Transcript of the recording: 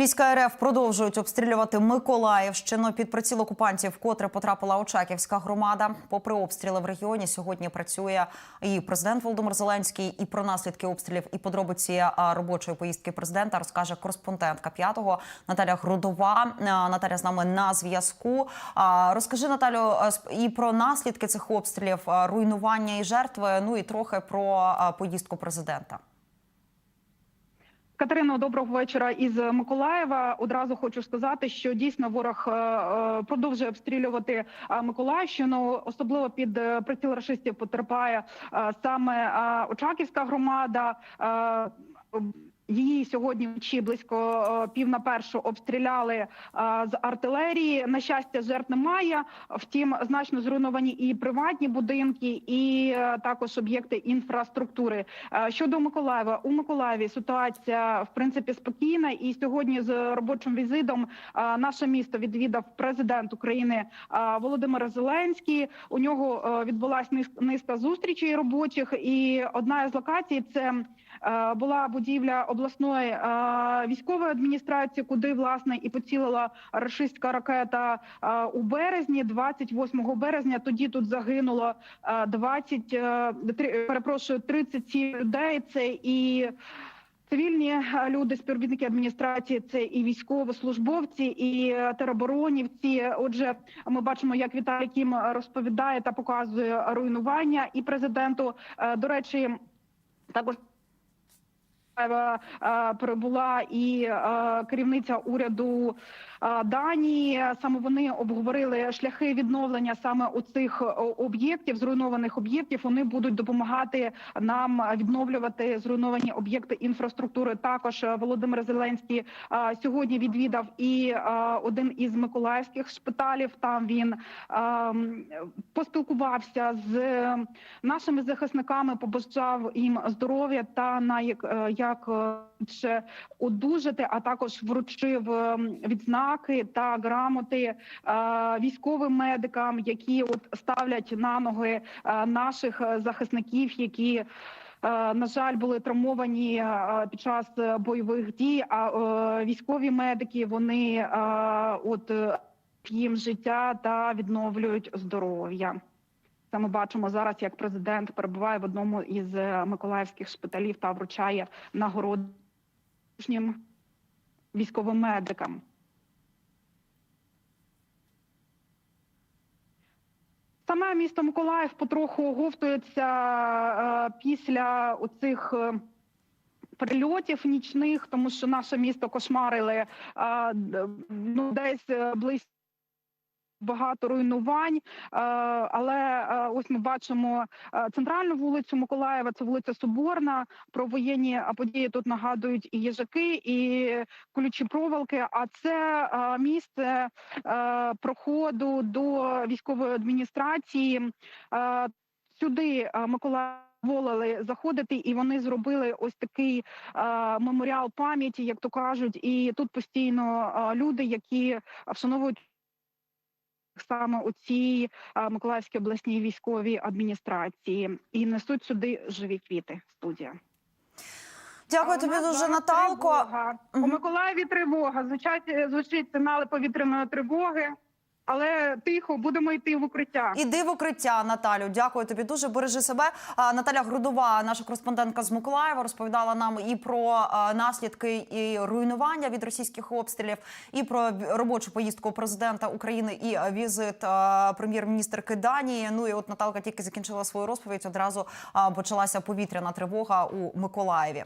Війська РФ продовжують обстрілювати Миколаївщину. Під приціл окупантів вкотре потрапила Очаківська громада. Попри обстріли в регіоні, сьогодні працює і президент Володимир Зеленський. І про наслідки обстрілів і подробиці робочої поїздки президента розкаже кореспондентка п'ятого Наталя Грудова. Наталя з нами на зв'язку. Розкажи Наталю і про наслідки цих обстрілів, руйнування і жертви. Ну і трохи про поїздку президента. Катерино, доброго вечора із Миколаєва. Одразу хочу сказати, що дійсно ворог е, е, продовжує обстрілювати е, Миколаївщину. Особливо під приціл рашистів потерпає саме Очаківська громада. Її сьогодні вночі близько е, пів на першу обстріляли е, з артилерії. На щастя, жертв немає. Втім, значно зруйновані і приватні будинки, і е, також об'єкти інфраструктури. Щодо Миколаєва, у Миколаєві ситуація в принципі спокійна. І сьогодні з робочим візитом наше місто відвідав президент України Володимир Зеленський. У нього відбулася низка зустрічей робочих, і одна із локацій це була будівля обласної е, військової адміністрації, куди власне і поцілила рашистська ракета е, у березні, 28 березня. Тоді тут загинуло е, 20, е, три- перепрошую, 37 людей. Це і Цивільні е, люди, співробітники адміністрації, це і військовослужбовці, і е, тероборонівці. Отже, ми бачимо, як Віталій Кім розповідає та показує руйнування і президенту. Е, До речі, також е, е, прибула і е, керівниця уряду е, Данії. Саме вони обговорили шляхи відновлення саме у цих е, об'єктів, зруйнованих об'єктів. Вони будуть допомагати нам відновлювати зруйновані об'єкти інфраструктури. Також е, Володимир Зеленський е, сьогодні відвідав і е, один із миколаївських шпиталів. Там він е, поспілкувався з е, нашими захисниками, побажав їм здоров'я та на як, е, як ще одужати, а також вручив е, відзнаки та грамоти е, військовим медикам, які от ставлять на ноги е, наших захисників, які на жаль, були травмовані під час бойових дій. А військові медики вони от їм життя та відновлюють здоров'я. Це ми бачимо зараз, як президент перебуває в одному із е, миколаївських шпиталів та вручає нагороду військовим медикам. Саме місто Миколаїв потроху оговтується е, після оцих е, прильотів нічних, тому що наше місто кошмарили ну, десь близько. Багато руйнувань, е, але е, ось ми бачимо е, центральну вулицю Миколаєва. Це вулиця Соборна. Про воєнні події тут нагадують і їжаки, і ключі проволоки. А це місце проходу до військової адміністрації. Сюди Миколаїв Волили заходити, і вони зробили ось такий е, меморіал пам'яті, як то кажуть. І тут постійно е, люди, які вшановують саме у цій е, Миколаївській обласній військовій адміністрації і несуть сюди живі квіти. Студія. Дякую тобі дуже, Наталко. тривога. У Миколаєві тривога. Звучать звучить сигнали повітряної тривоги, але тихо будемо йти в укриття. Іди в укриття, Наталю. Дякую тобі дуже. Бережи себе. Наталя Грудова, наша кореспондентка з Миколаєва, розповідала нам і про наслідки і руйнування від російських обстрілів, і про робочу поїздку президента України і візит прем'єр-міністрки Данії. Ну і от Наталка тільки закінчила свою розповідь. Одразу почалася повітряна тривога у Миколаєві.